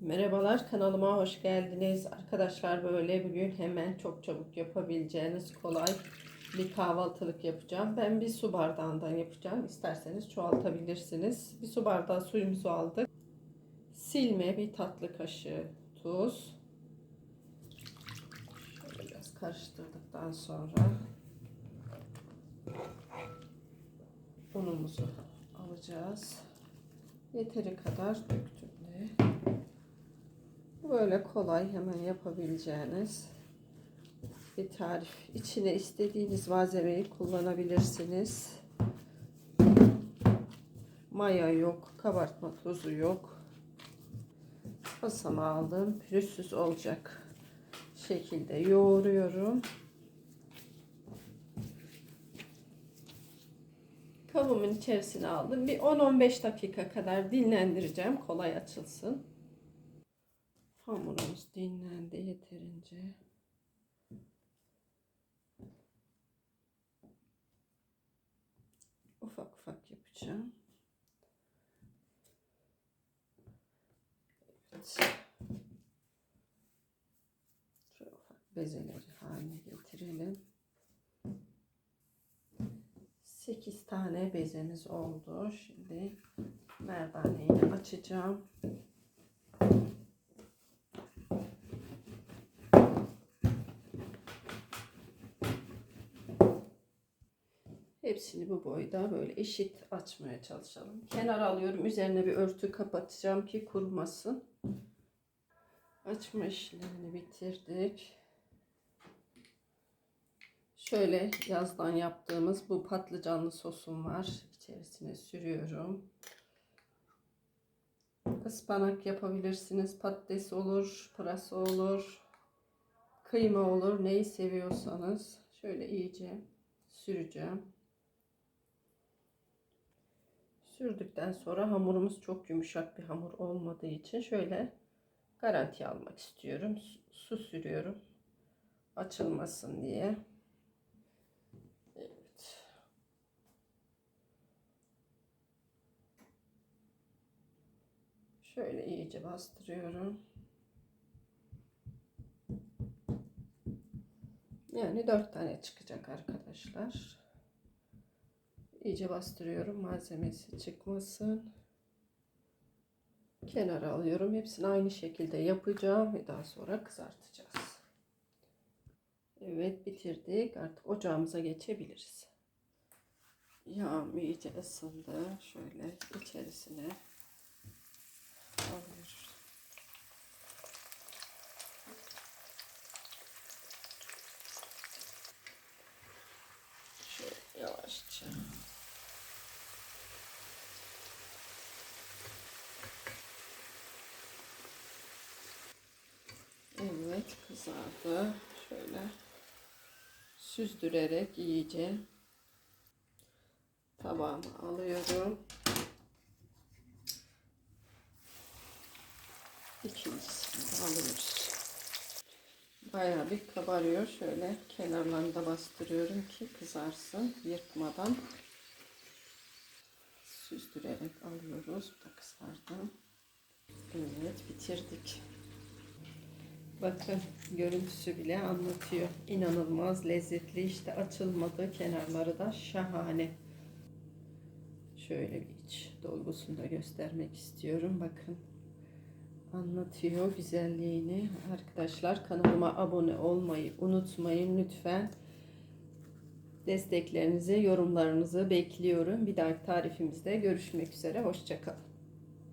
Merhabalar kanalıma hoş geldiniz. Arkadaşlar böyle bugün hemen çok çabuk yapabileceğiniz kolay bir kahvaltılık yapacağım. Ben bir su bardağından yapacağım. İsterseniz çoğaltabilirsiniz. Bir su bardağı suyumuzu aldık. Silme bir tatlı kaşığı tuz. Şöyle biraz karıştırdıktan sonra unumuzu alacağız. Yeteri kadar döktüm. Böyle kolay hemen yapabileceğiniz bir tarif. İçine istediğiniz malzemeyi kullanabilirsiniz. Maya yok, kabartma tozu yok. Masama aldım. Pürüzsüz olacak şekilde yoğuruyorum. Kabımın içerisine aldım. Bir 10-15 dakika kadar dinlendireceğim. Kolay açılsın. Hamurumuz dinlendi yeterince. Ufak ufak yapacağım. Evet. Şöyle ufak bezeleri haline getirelim. 8 tane bezemiz oldu. Şimdi merdaneyi açacağım. Hepsini bu boyda böyle eşit açmaya çalışalım. Kenar alıyorum. Üzerine bir örtü kapatacağım ki kurumasın. Açma işlemini bitirdik. Şöyle yazdan yaptığımız bu patlıcanlı sosum var. İçerisine sürüyorum. Ispanak yapabilirsiniz. Patates olur, pırasa olur, kıyma olur. Neyi seviyorsanız şöyle iyice süreceğim. Sürdükten sonra hamurumuz çok yumuşak bir hamur olmadığı için şöyle garanti almak istiyorum. Su sürüyorum. Açılmasın diye. Evet. Şöyle iyice bastırıyorum. Yani dört tane çıkacak arkadaşlar. İyice bastırıyorum malzemesi çıkmasın. Kenara alıyorum. Hepsini aynı şekilde yapacağım ve daha sonra kızartacağız. Evet bitirdik. Artık ocağımıza geçebiliriz. Yağım iyice ısındı. Şöyle içerisine alıyoruz. Şöyle yavaşça. Kızardı. Şöyle süzdürerek iyice tabağıma alıyorum. İkincisini de alıyoruz. Bayağı bir kabarıyor. Şöyle kenarlarını da bastırıyorum ki kızarsın yırtmadan. Süzdürerek alıyoruz. Bu da kızardı. Evet bitirdik. Bakın görüntüsü bile anlatıyor. İnanılmaz lezzetli işte açılmadı kenarları da şahane. Şöyle bir iç dolgusunu da göstermek istiyorum. Bakın anlatıyor güzelliğini. Arkadaşlar kanalıma abone olmayı unutmayın lütfen. Desteklerinizi, yorumlarınızı bekliyorum. Bir dahaki tarifimizde görüşmek üzere. Hoşçakalın.